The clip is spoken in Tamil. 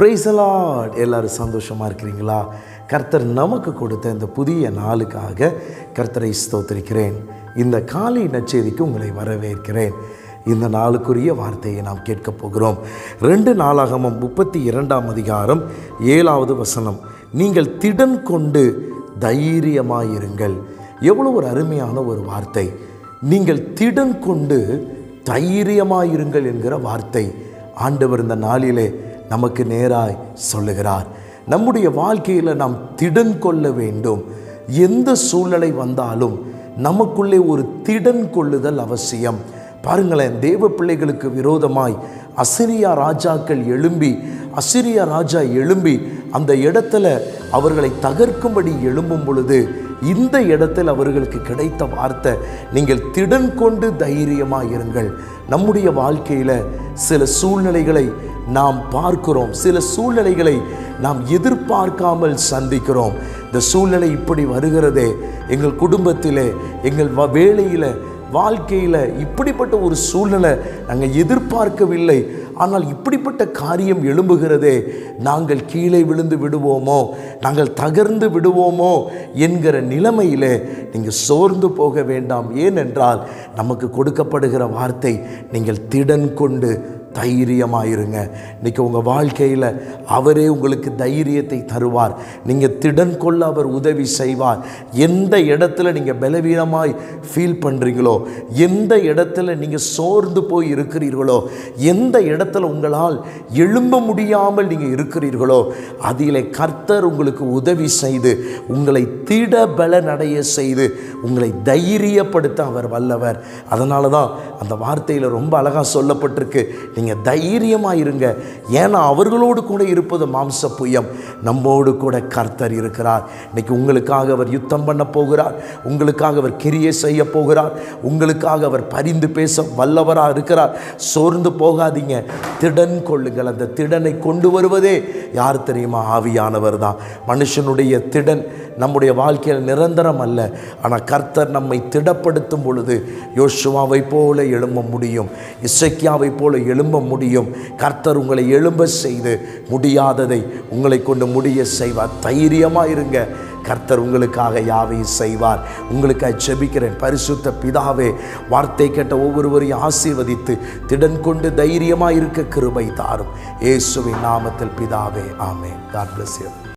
ப்ரைஸலாட் எல்லோரும் சந்தோஷமாக இருக்கிறீங்களா? கர்த்தர் நமக்கு கொடுத்த இந்த புதிய நாளுக்காக கர்த்தரை ஸ்தோத்திருக்கிறேன். இந்த காலை நச்செய்திக்கு உங்களை வரவேற்கிறேன். இந்த நாளுக்குரிய வார்த்தையை நாம் கேட்கப் போகிறோம். ரெண்டு நாளாகமும் முப்பத்தி இரண்டாம் அதிகாரம் ஏழாவது வசனம். நீங்கள் திடன் கொண்டு தைரியமாயிருங்கள் எவ்வளோ ஒரு அருமையான ஒரு வார்த்தை. நீங்கள் திடன் கொண்டு தைரியமாயிருங்கள் என்கிற வார்த்தை. ஆண்டவர் இந்த நாளிலே நமக்கு நேராய் சொல்லுகிறார். நம்முடைய வாழ்க்கையில் நாம் திடன் கொள்ள வேண்டும். எந்த சூழ்நிலை வந்தாலும் நமக்குள்ளே ஒரு திடன் கொள்ளுதல் அவசியம். பாருங்களேன் தேவ பிள்ளைகளுக்கு விரோதமாய் அசிரியா ராஜாக்கள் எழும்பி அசிரியா ராஜா எழும்பி அந்த இடத்துல அவர்களை தகர்க்கும்படி எழும்பும் பொழுது இந்த இடத்தில் அவர்களுக்கு கிடைத்த வார்த்தை நீங்கள் திடன் கொண்டு தைரியமாக இருங்கள். நம்முடைய வாழ்க்கையில் சில சூழ்நிலைகளை நாம் பார்க்கிறோம். சில சூழ்நிலைகளை நாம் எதிர்பார்க்காமல் சந்திக்கிறோம். இந்த சூழ்நிலை இப்படி வருகிறதே. எங்கள் குடும்பத்திலே எங்கள் வ- வாழ்க்கையில் இப்படிப்பட்ட ஒரு சூழ்நிலை நாங்கள் எதிர்பார்க்கவில்லை. ஆனால் இப்படிப்பட்ட காரியம் எழும்புகிறதே நாங்கள் கீழே விழுந்து விடுவோமோ நாங்கள் தகர்ந்து விடுவோமோ என்கிற நிலைமையிலே நீங்கள் சோர்ந்து போக வேண்டாம். ஏனென்றால் நமக்கு கொடுக்கப்படுகிற வார்த்தை நீங்கள் திடன் கொண்டு தைரியமாயிருங்க. இன்றைக்கி உங்கள் வாழ்க்கையில் அவரே உங்களுக்கு தைரியத்தை தருவார். நீங்கள் திடன் கொள்ள அவர் உதவி செய்வார். எந்த இடத்துல நீங்கள் பலவீனமாய் ஃபீல் பண்ணுறீங்களோ எந்த இடத்துல நீங்கள் சோர்ந்து போய் இருக்கிறீர்களோ எந்த இடத்துல உங்களால் எழும்ப முடியாமல் நீங்கள் இருக்கிறீர்களோ அதிலே கர்த்தர் உங்களுக்கு உதவி செய்து உங்களை திட பலனடைய செய்து உங்களை தைரியப்படுத்த அவர் வல்லவர். அதனால தான் அந்த வார்த்தையில் ரொம்ப அழகாக சொல்லப்பட்டிருக்கு. நீங்கள் தைரியமாக இருங்க. ஏன்னா அவர்களோடு கூட இருப்பது மாம்ச புயம் நம்மோடு கூட கர்த்தர் இருக்கிறார். இன்றைக்கி உங்களுக்காக அவர் யுத்தம் பண்ண போகிறார். உங்களுக்காக அவர் கிரியை செய்ய போகிறார். உங்களுக்காக அவர் பரிந்து பேச வல்லவராக இருக்கிறார். சோர்ந்து போகாதீங்க. திடன் கொள்ளுங்கள். அந்த திடனை கொண்டு வருவதே யார் தெரியுமா? ஆவியானவர் தான். மனுஷனுடைய திடன் நம்முடைய வாழ்க்கையில் நிரந்தரம் அல்ல. ஆனால் கர்த்தர் நம்மை திடப்படுத்தும் பொழுது யோசுவாவை போல எழும்ப முடியும். இசைக்கியாவை போல எழும்ப முடியும். கர்த்தர் உங்களை எழும்ப செய்து முடியாததை உங்களை கொண்டு முடிய செய்வார். தைரியமாக இருங்க. கர்த்தர் உங்களுக்காக யாவையும் செய்வார். உங்களுக்காக ஜெபிக்கிறேன். பரிசுத்த பிதாவே வார்த்தை கேட்ட ஒவ்வொருவரையும் ஆசீர்வதித்து திடன் கொண்டு தைரியமாக இருக்க கிருபை தாரும். இயேசுவின் நாமத்தில் பிதாவே ஆமே காட் பிளஸ்